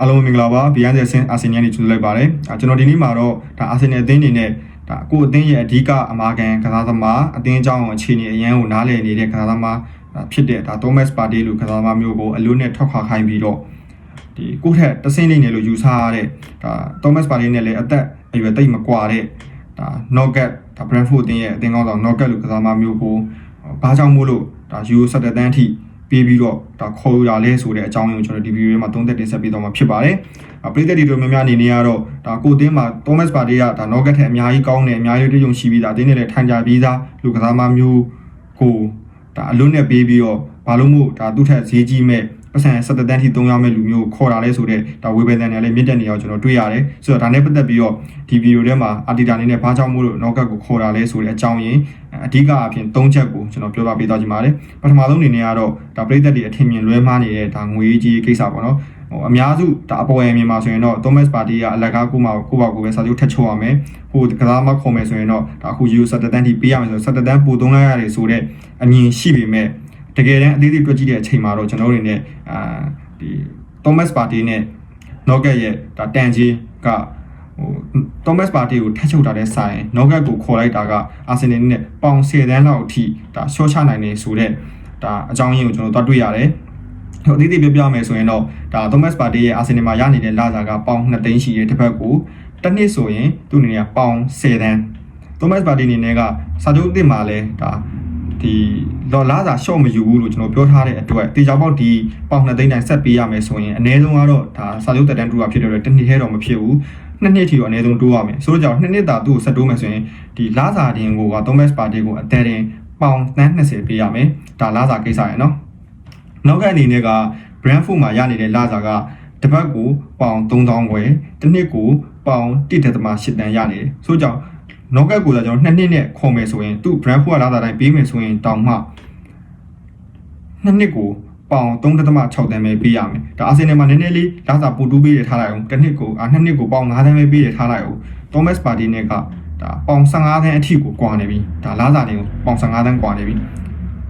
အားလုံးမင်္ဂလာပါဘီယန်ဆင်အာဆင်နယ်နေကြိုလိုက်ပါတယ်အဲကျွန်တော်ဒီနေ့မှာတော့ဒါအာဆင်နယ်အသင်းအနေနဲ့ဒါကိုအသင်းရဲ့အဓိကအမာခံကစားသမားအသင်းအကြောင်းအခြေအနေအရန်ကိုနားလည်နေတဲ့ကစားသမားဒါဖြစ်တဲ့ဒါ Thomas Partey လို့ကစားသမားမျိုးကိုအလို့နဲ့ထွက်ခွာခိုင်းပြီးတော့ဒီကိုယ့်ထက်တဆင့်နေနေလို့ယူဆရတဲ့ဒါ Thomas Partey နဲ့လည်းအသက်အရွယ်တိတ်မကွာတဲ့ဒါ Knockout ဒါ Brentford အသင်းရဲ့အသင်းကောင်းဆောင် Knockout လို့ကစားသမားမျိုးကိုဘာကြောင့်မို့လို့ဒါ Euro 17 တန်းအထိ ပြီးပြီးတော့ဒါခေါ်ယူလာလဲဆိုတဲ့အကြောင်းကိုကျွန်တော်ဒီဗီဒီယိုထဲမှာသုံးသပ်တင်ဆက်ပေးသွားမှာဖြစ်ပါတယ်။အပရိသတ်တွေတို့များများအနေနဲ့ကတော့ဒါကိုအသင်းမှာ Thomas Partey ကဒါ Nugget ထက်အများကြီးကောင်းတယ်အများကြီးတည်ယုံရှိပြီးသားအသင်းနဲ့လည်းထိုင်ကြပြီးသားလူကစားမမျိုးကိုဒါအလုံးနဲ့ပေးပြီးတော့ဘာလို့မို့ဒါသူ့ထက်ဈေးကြီးမဲ့ ပတ်စံ17တန်းထိ3ရောက်မဲ့လူမျိုးကိုခေါ်လာလဲဆိုတဲ့ဒါဝေဘန်တန်နဲ့လည်းမြင့်တက်နေအောင်ကျွန်တော်တွေ့ရတယ်။ဆိုတော့ဒါနဲ့ပတ်သက်ပြီးတော့ဒီဗီဒီယိုထဲမှာအာတီတာအနေနဲ့ဘာကြောင့်မို့လို့ Nugget ကိုခေါ်လာလဲဆိုတဲ့အကြောင်းရင်းအဓိကအဖြစ်၃ချက်ကိုကျွန်တော်ပြောပြပေးသွားချင်ပါတယ်။ပထမဆုံးအနေနဲ့ကတော့ဒါပြည်သက်တွေအထင်မြင်လွဲမှားနေတဲ့ဒါငွေကြီးကိစ္စပေါ့နော်။ဟိုအများစုဒါအပေါ်ရမြင်မှာဆိုရင်တော့ Thomas Partey ကအလကားကိုမှကိုပါကိုပဲစာချုပ်ထက်ချိုးရမယ်။ဟိုကစားမခေါ်မယ်ဆိုရင်တော့ဒါအခု Euro 17တန်းထိပေးရမယ်ဆိုတော့17တန်းပို့သုံးလိုက်ရတယ်ဆိုတော့အမြင်ရှိပေမဲ့ တကယ်တမ်းအသေးသေးတွက်ကြည့်တဲ့အချိန်မှာတော့ကျွန်တော်တို့အနေနဲ့အာဒီ Thomas Partey နဲ့ Nugget ရဲ့ဒါတန်ကြီးကဟို Thomas Partey ကိုထက်ချုပ်တာတဲ့ဆိုင် Nugget ကိုခေါ်လိုက်တာကအာဆင်နယ်နဲ့ပေါင်10တန်းလောက်အထိဒါရှော့ချနိုင်နေဆိုတဲ့ဒါအကြောင်းရင်းကိုကျွန်တော်တို့တွေ့ရတယ်ဟိုအသေးသေးပြောပြမယ်ဆိုရင်တော့ဒါ Thomas Partey ရဲ့အာဆင်နယ်မှာရနေတဲ့လစာကပေါင်2သိန်းရှိတဲ့တစ်ဖက်ကိုတစ်နှစ်ဆိုရင်သူ့အနေနဲ့ပေါင်10တန်း Thomas Partey အနေနဲ့ကစာချုပ်အသစ်မှာလဲဒါ ဒီလော်လာစာရှော့မယူဘူးလို့ကျွန်တော်ပြောထားတဲ့အတွက်တေချာပေါက်ဒီပေါင်2သိန်းတိုင်းဆက်ပေးရမယ်ဆိုရင်အနည်းဆုံးကတော့ဒါစာချုပ်တက်တန်းတူတာဖြစ်တယ်လို့တစ်နှစ်ထဲတော့မဖြစ်ဘူးနှစ်နှစ်ထီတော့အနည်းဆုံးတိုးရမယ်ဆိုတော့ကြောင့်နှစ်နှစ်တာသူ့ကိုဆက်တိုးမယ်ဆိုရင်ဒီလာစာတင်ကိုက Thomas Partey ကိုအသက်တင်ပေါင်တန်း20ပေးရမယ်ဒါလာစာကိစ္စရယ်နော်နောက်ကနေနဲ့က Brentford မှာရနေတဲ့လာစာကတစ်ပတ်ကိုပေါင်3000ခွဲတစ်နှစ်ကိုပေါင်1.8တန်းရနေတယ်ဆိုတော့ ကြောင့်နောက်ကတ်ကိုသာကျွန်တော်နှစ်နှစ်နဲ့ခေါ်မယ်ဆိုရင်သူ့ Brentford ကလာတာတိုင်းပေးမယ်ဆိုရင်တောင်မှနှစ်နှစ်ကိုပေါင်3.6တန်းပဲပေးရမယ်ဒါအာဆင်နယ်မှာနည်းနည်းလေးလာစာပိုတူးပေးရထားလိုက်အောင်တစ်နှစ်ကိုအာနှစ်နှစ်ကိုပေါင်9တန်းပဲပေးရထားလိုက်အောင် Thomas Partey နဲ့ကဒါပေါင်15တန်းအထိကိုကွာနေပြီဒါလာစာတွေကိုပေါင်15တန်းကွာနေပြီ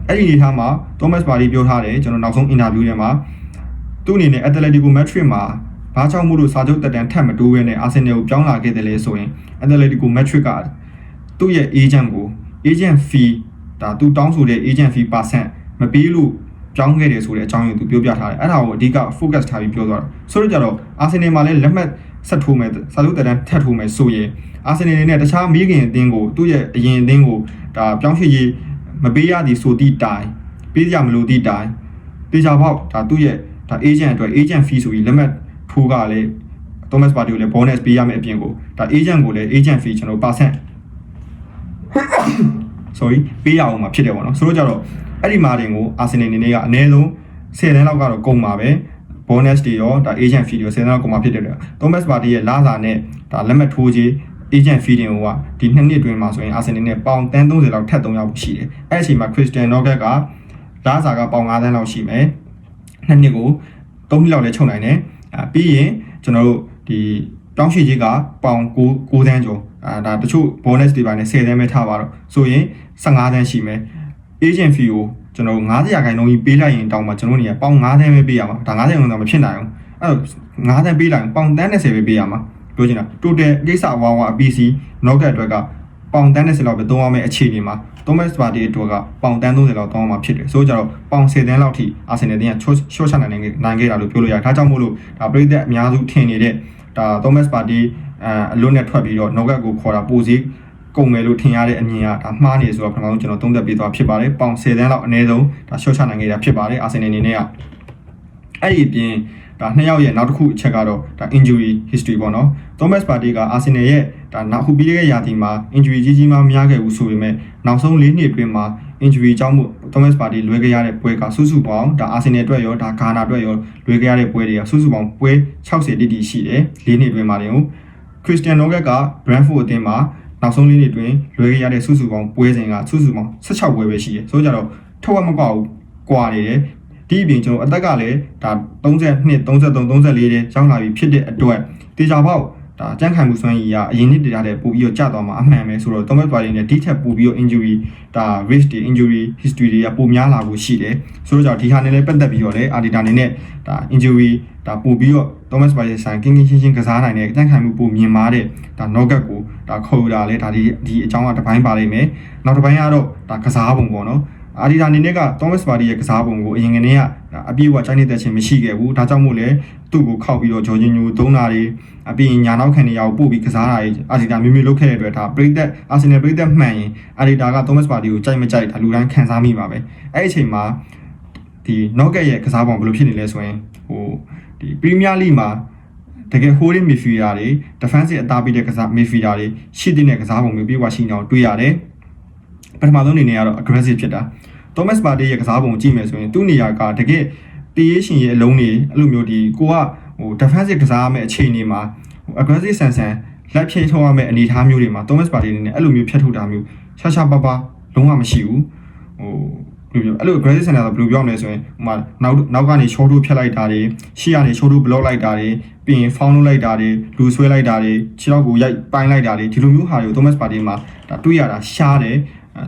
အဲ့ဒီအနေထားမှာ Thomas Partey ပြောထားတယ်ကျွန်တော်နောက်ဆုံးအင်တာဗျူးထဲမှာသူ့အနေနဲ့ Atletico Madrid မှာ ဘာကြောင့်မို့လို့စာချုပ်တက်တန်းထပ်မတိုးဘဲနဲ့အာဆင်နယ်ကိုပြောင်းလာခဲ့တယ်လဲဆိုရင် Atletico Madrid ကသူ့ရဲ့ agent ကို agent fee ဒါသူတောင်းဆိုတဲ့ agent fee percent မပေးလို့ပြောင်းခဲ့တယ်ဆိုတဲ့အကြောင်းကိုသူပြောပြထားတယ်အဲ့ဒါကိုအဓိက focus ထားပြီးပြောသွားတာဆိုတော့ကြတော့အာဆင်နယ်မှာလည်းလက်မှတ်ဆက်ထိုးမယ်စာချုပ်တက်တန်းထပ်ထိုးမယ်ဆိုရင်အာဆင်နယ်နဲ့တခြားမိခင်အသင်းကိုသူ့ရဲ့အရင်အသင်းကိုဒါပြောင်းရွှေ့ရေးမပေးရသည်ဆိုသည့်တိုင်ပေးကြမလို့သည့်တိုင်တေချာပေါက်ဒါသူ့ရဲ့ဒါ agent အတွက် agent fee ဆိုပြီးလက်မှတ် ထိုးကလည်း Thomas Partey ကိုလည်း bonus ပေးရမယ့်အပြင်ကိုဒါ agent ကိုလည်း agent fee ကျွန်တော် percent sorry ပေးရအောင်မှာဖြစ်တယ်ပေါ့နော်ဆိုတော့ကြတော့အဲ့ဒီမာတင်ကိုအာဆင်နယ်အနေနဲ့ကအနည်းဆုံး10တန်းလောက်ကတော့ကုန်ပါပဲ bonus တွေရောဒါ agent fee တွေရော10တန်းလောက်ကုန်မှာဖြစ်တယ်တဲ့ Thomas Partey ရဲ့လာစာနဲ့ဒါလက်မှတ်ထိုးခြင်း agent fee တွေကိုကဒီနှစ်နှစ်အတွင်းမှာဆိုရင်အာဆင်နယ်နဲ့ပေါင်တန်း30လောက်ထပ်3ရောက်ရှိတယ်အဲ့အချိန်မှာ Christian Nugget ကလာစာကပေါင်9တန်းလောက်ရှိမယ်နှစ်နှစ်ကို3နှစ်လောက်လည်းချုပ်နိုင်တယ် အာပြီးရင်ကျွန်တော်တို့ဒီတောင်းရှိကြီးကပေါင်9 9တန်းကျော်အာဒါတချို့ bonus တွေပါနဲ့10တန်းပဲထားပါတော့ဆိုရင်15တန်းရှိမယ် agent fee ကိုကျွန်တော်90ရာခိုင်နှုန်းကြီးပေးလိုက်ရင်တောင်းမှကျွန်တော်နေရပေါင်9တန်းပဲပေးရမှာဒါ90ရာခိုင်နှုန်းတော့မဖြစ်နိုင်ဘူးအဲ့တော့9တန်းပေးလိုက်ရင်ပေါင်တန်း30ပဲပေးရမှာပြောချင်တာ total ကိစ္စဝါဝါ PC Nugget အတွက်က ပေါင်တန်း30လောက်ပဲသုံးရမယ့်အခြေအနေမှာ Thomas Partey အတွက်ကပေါင်တန်း30လောက်သုံးရမှာဖြစ်တယ်ဆိုတော့ကြတော့ပေါင်10တန်းလောက်ထိအာဆင်နယ်တင်းကချော့ချော့ချနိုင်နိုင်ခဲ့တာလို့ပြောလို့ရတယ်ဒါကြောင့်မို့လို့ဒါပြည်သက်အများစုထင်နေတဲ့ဒါ Thomas Partey အအလွတ်နဲ့ထွက်ပြီးတော့ Nugget ကိုခေါ်တာပိုစီကုန်မယ်လို့ထင်ရတဲ့အမြင်ကဒါမှားနေဆိုတော့ပထမဆုံးကျွန်တော်သုံးသပ်ပေးသွားဖြစ်ပါတယ်ပေါင်10တန်းလောက်အနည်းဆုံးဒါရှော့ချနိုင်ခဲ့တာဖြစ်ပါတယ်အာဆင်နယ်အနေနဲ့ကအဲ့ဒီအပြင် ဒါနှစ်ယောက်ရဲ့နောက်တစ်ခုအချက်ကတော့ဒါ injury history ပေါ့နော် Thomas Partey က Arsenal ရဲ့ဒါနောက်ခုပြီးခဲ့ရာသီမှာ injury ကြီးကြီးမားများခဲ့ဘူးဆိုပေမဲ့နောက်ဆုံး၄နှစ်အတွင်းမှာ injury ကြောင့်မို့ Thomas Partey လွဲခဲ့ရတဲ့ပွဲကစုစုပေါင်းဒါ Arsenal အတွက်ရောဒါ Ghana အတွက်ရောလွဲခဲ့ရတဲ့ပွဲတွေကစုစုပေါင်းပွဲ60တိတိရှိတယ်၄နှစ်အတွင်းမှာတင်ကို Christian Nugget က Brentford အသင်းမှာနောက်ဆုံးလေးနှစ်တွင်လွဲခဲ့ရတဲ့စုစုပေါင်းပွဲစဉ်ကစုစုပေါင်း16ပွဲပဲရှိတယ်ဆိုကြတော့ထောက်ဝက်မကွာဘူးကွာနေတယ် ဒီအပြင်ကျွန်တော်အသက်ကလည်းဒါ32 33 34တဲ့ရောက်လာပြီဖြစ်တဲ့အတွက်တေချာပေါက်ဒါကြန့်ခိုင်မှုစွမ်းရည်ကအရင်နှစ်တည်းတဲ့ပို့ပြီးတော့ကျသွားမှာအမှန်ပဲဆိုတော့ Thomas Partey နဲ့ဒီထက်ပို့ပြီးတော့ injury ဒါ risk တွေ injury history တွေကပိုများလာဖို့ရှိတယ်ဆိုတော့ကြောင့်ဒီဟာနဲ့လည်းပတ်သက်ပြီးတော့လည်း Arteta အနေနဲ့ဒါ injury ဒါပို့ပြီးတော့ Thomas Partey ဆိုင်ကင်းကင်းရှင်းရှင်းကစားနိုင်တဲ့ကြန့်ခိုင်မှုပိုမြင်မာတဲ့ဒါ knockout ကိုဒါခေါ်တာလဲဒါဒီဒီအကြောင်းကတစ်ပိုင်းပါလိမ့်မယ်နောက်တစ်ပိုင်းကတော့ဒါကစားပုံပေါ့နော် အာဒီတာအနေနဲ့က Thomas Partey ရဲ့ကစားပုံကိုအရင်ကတည်းကအပြည့်အဝချိုင်းနေတဲ့ချင်းမရှိခဲ့ဘူးဒါကြောင့်မို့လဲသူ့ကိုခောက်ပြီးတော့ဂျော်ဂျင်ညိုသုံးတာတွေအပြင်ညာနောက်ခံနေရာကိုပို့ပြီးကစားတာတွေအာဒီတာမျိုးမျိုးလုပ်ခဲ့တဲ့အတွက်ဒါပရိသတ်အာဆင်နယ်ပရိသတ်မှန်ရင်အာဒီတာက Thomas Partey ကိုကြိုက်မကြိုက်ဒါလူတိုင်းခံစားမိပါပဲအဲ့ဒီအချိန်မှာဒီ Knockout ရဲ့ကစားပုံဘယ်လိုဖြစ်နေလဲဆိုရင်ဟိုဒီ Premier League မှာတကယ် holding midfielder တွေ defensive အသားပေးတဲ့ကစား midfielder တွေရှိတဲ့ကစားပုံမျိုးပြေးဝရှိနေအောင်တွေ့ရတယ် ပထမဆုံးအနေနဲ့ကတော့ aggressive ဖြစ်တာ Thomas Partey ရဲ့ကစားပုံကိုကြည့်မယ်ဆိုရင်သူ့နေရာကတကယ်တည်ရရှင်ရဲ့အလုံးတွေအဲ့လိုမျိုးဒီကိုကဟို defensive ကစားရမယ့်အခြေအနေမှာဟို aggressive ဆန်ဆန်လက်ဖြည့်ထုတ်ရမယ့်အနေအထားမျိုးတွေမှာ Thomas Partey အနေနဲ့အဲ့လိုမျိုးဖြတ်ထုတ်တာမျိုးရှာရှာပါပါလုံးဝမရှိဘူးဟိုဘယ်လိုပြောအဲ့လို aggressive ဆန်တာဆိုဘယ်လိုပြောမလဲဆိုရင်ဟိုမှာနောက်နောက်ကနေ short တို့ဖြတ်လိုက်တာတွေရှေ့ကနေ short တို့ block လိုက်တာတွေပြီးရင် foul လုပ်လိုက်တာတွေလူဆွဲလိုက်တာတွေခြေထောက်ကိုရိုက်ပိုင်းလိုက်တာတွေဒီလိုမျိုးဟာတွေကို Thomas Partey မှာဒါတွေးရတာရှားတယ်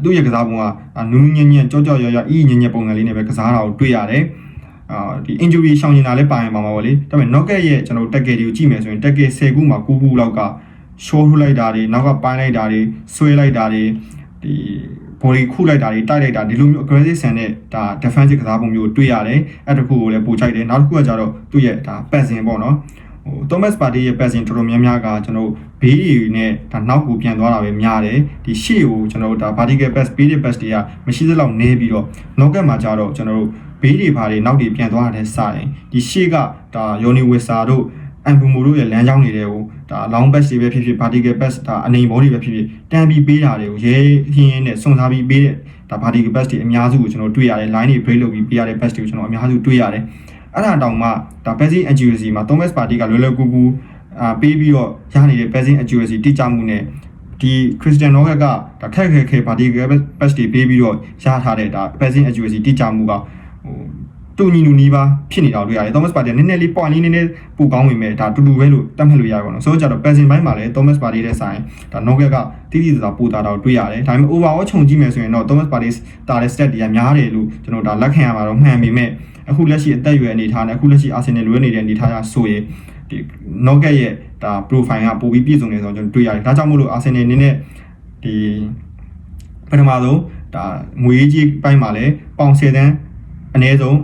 သူ့ရဲ့ကစားပုံကနူးနူးညံ့ညံ့ကြောကြောရွရွအီးညံ့ညံ့ပုံစံလေးနဲ့ပဲကစားတာကိုတွေ့ရတယ်အာဒီ injury ရှောင်နေတာလည်းပါရင်ပါမှာပေါ့လေဒါပေမဲ့ knockout ရဲ့ကျွန်တော်တက်ကေတွေကိုကြည့်မယ်ဆိုရင်တက်ကေ10ခုမှာ9ခုလောက်က show ထုတ်လိုက်တာတွေနောက်ကပိုင်းလိုက်တာတွေဆွဲလိုက်တာတွေဒီ body ခုလိုက်တာတွေတိုက်လိုက်တာဒီလိုမျိုး aggressive ဆန်တဲ့ဒါ defensive ကစားပုံမျိုးတွေ့ရတယ်အဲ့တခုကိုလည်းပိုချိုက်တယ်နောက်တစ်ခုကကြတော့သူ့ရဲ့ဒါ passing ပေါ့နော် ဟို Thomas Partey ရဲ့ passing တော်တော်များများကကျွန်တော်ဘေးတွေနဲ့ဒါနောက်ကိုပြန်သွားတာပဲများတယ်ဒီရှေ့ကိုကျွန်တော်တို့ဒါ vertical pass ဘေးတွေ pass တွေကမရှိသလောက်နည်းပြီးတော့ knockout မှာကြတော့ကျွန်တော်တို့ဘေးတွေဘာတွေနောက်တွေပြန်သွားတဲ့စရင်ဒီရှေ့ကဒါ Yoni Wissa တို့အန်ဘူမိုတို့ရဲ့လမ်းကြောင်းတွေတွေကိုဒါ long pass တွေပဲဖြစ်ဖြစ် vertical pass ဒါအနေဘောတွေပဲဖြစ်ဖြစ်တန်းပြီးပေးတာတွေကိုရဲရင်းရင်းနဲ့စွန့်စားပြီးပေးတဲ့ဒါ vertical pass တွေအများစုကိုကျွန်တော်တွေ့ရတယ် line တွေ break လုပ်ပြီးပေးရတဲ့ pass တွေကိုကျွန်တော်အများစုတွေ့ရတယ် အဲ့ဒါတောင်မှဒါ passing accuracy မှာ Thomas Partey ကလွယ်လွယ်ကူကူအာပေးပြီးတော့ရနေတဲ့ passing accuracy တိကျမှုနဲ့ဒီ Christian Nogat ကဒါခက်ခဲခဲ vertical pass တွေပေးပြီးတော့ရထားတဲ့ဒါ passing accuracy တိကျမှုကဟို တူညီလူနီးပါဖြစ်နေတာတွေ့ရတယ် Thomas Partey နည်းနည်းလေး point လေးနည်းနည်းပိုကောင်းဝင်မဲ့ဒါတူတူပဲလို့တတ်မှတ်လို့ရပါတော့ဆိုတော့ကြတော့ passing ဘိုင်းမှာလည်း Thomas Partey တဲ့ဆိုင်ဒါ Nogat ကတိတိကျကျပိုတာတော့တွေ့ရတယ်ဒါပေမဲ့ overall ခြုံကြည့်မယ်ဆိုရင်တော့ Thomas Partey တာတဲ့ stat တွေကများတယ်လို့ကျွန်တော်ဒါလက်ခံရမှာတော့မှန်ပေမဲ့အခုလက်ရှိအသက်အရွယ်အနေထားနဲ့အခုလက်ရှိ Arsenal လွဲနေတဲ့အနေထားကဆိုရင်ဒီ Nogat ရဲ့ဒါ profile ကပိုပြီးပြည့်စုံနေဆိုတော့ကျွန်တော်တွေ့ရတယ်ဒါကြောင့်မို့လို့ Arsenal အနေနဲ့ဒီပထမဆုံးဒါငွေကြီးပိုင်းမှာလည်းပေါင်10တန်းအနည်းဆုံး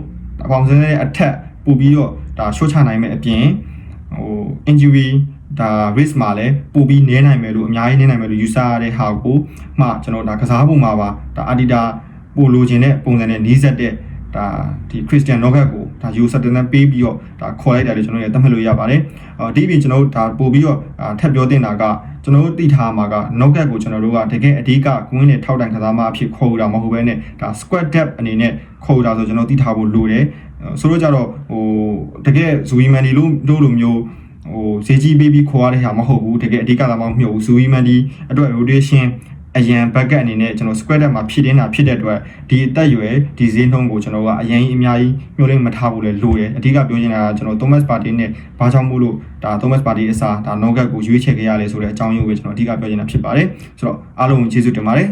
အပေါင်10တန်းရဲ့အထက်ပို့ပြီးတော့ဒါရှော့ချနိုင်မယ်အပြင်ဟို injury ဒါ risk မှာလည်းပို့ပြီးနည်းနိုင်မယ်လို့အများကြီးနည်းနိုင်မယ်လို့ယူဆရတဲ့ဟာကိုမှကျွန်တော်ဒါကစားပုံမှာပါဒါ Adidas ပို့လိုချင်တဲ့ပုံစံနဲ့နီးစပ်တဲ့ဒါဒီ Christian Nogat ကိုဒါ user တန်းပေးပြီးတော့ဒါခေါ်လိုက်တာလေကျွန်တော်ရတတ်မှတ်လို့ရပါတယ်။အော်ဒီပြင်ကျွန်တော်တို့ဒါပို့ပြီးတော့ထပ်ပြောတင်တာက ကျွန်တော်တို့သိထားမှာက Nogat ကိုကျွန်တော်တို့ကတကယ်အဓိကကွင်းနဲ့ထောက်တန်ကစားမအဖြစ်ခေါ်တာမဟုတ်ဘဲနဲ့ဒါ squat depth အနေနဲ့ခေါ်တာဆိုကျွန်တော်သိထားဖို့လိုတယ်။ဆိုတော့ကြတော့ဟိုတကယ်ဇူဝီမန်ဒီလို့တို့လိုမျိုးဟိုဈေးကြီးပေးပြီးခေါ်ရတဲ့ဟာမဟုတ်ဘူးတကယ်အဓိကသာမမဟုတ်ဘူးဇူဝီမန်ဒီအတွက် rotation အရန် bucket အနေနဲ့ကျွန်တော် square depth မှာဖြစ်နေတာဖြစ်တဲ့အတွက်ဒီအသက်အရွယ်ဒီဈေးနှုန်းကိုကျွန်တော်ကအရင်အများကြီးမျှော်လင့်မထားဘူးလေလိုတယ်အဓိကပြောချင်တာကကျွန်တော် Thomas Partey နဲ့ဘာကြောင့်မို့လို့ဒါ Thomas Partey အစားဒါ Nogat ကိုရွေးချယ်ခဲ့ရလဲဆိုတဲ့အကြောင်းရင်းကိုပဲကျွန်တော်အဓိကပြောချင်တာဖြစ်ပါတယ်ဆိုတော့အားလုံးကျေးဇူးတင်ပါတယ်